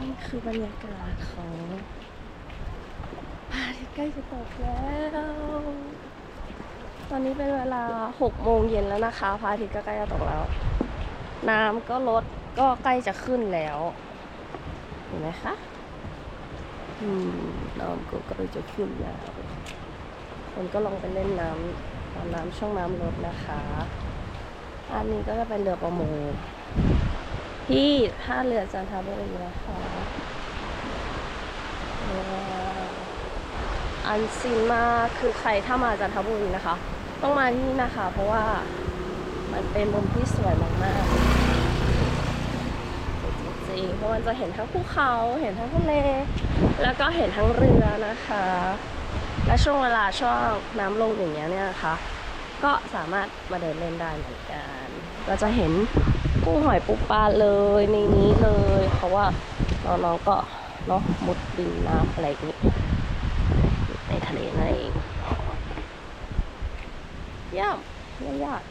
นี่คือบรรยากาศของพระอาทิตย์ใกล้จะตกแล้ว ตอนนี้เป็นเวลา6โมงเย็นแล้วนะคะพระอาทิตย์ก็ใกล้จะตกแล้ว น้ำก็ลดก็ใกล้จะขึ้นแล้ว เห็นไหมคะอืมน้ำก็ใกล้จะขึ้นแล้วคนก็ลงไปเล่นน้ำตอนน้ำช่วงน้ำลดนะคะ อันนี้ก็จะเป็นเรือประมง ที่ท่าเรือจันทบุรีนะคะอันซีนมาคือใครถ้ามาจันทบุรีนะคะ ต้องมาที่นี่นะคะ เพราะว่ามันเป็นมุมที่สวยมากๆจริงๆเพราะมันจะเห็นทั้งภูเขาเห็นทั้งทะเล แล้วก็เห็นทั้งเรือนะคะ และช่วงเวลาช่วงน้ำลงอย่างเงี้ยเนี่ยนะคะ ก็สามารถมาเดินเล่นได้เหมือนกันก็จะเห็นกุ้งหอยปูปลาเลยในนี้เลย เพราะว่าน้องๆก็เนาะมุดดินน้ำอะไรอย่างนี้ในทะเลนั่นเองเยี่ยมเยี่ยมยอด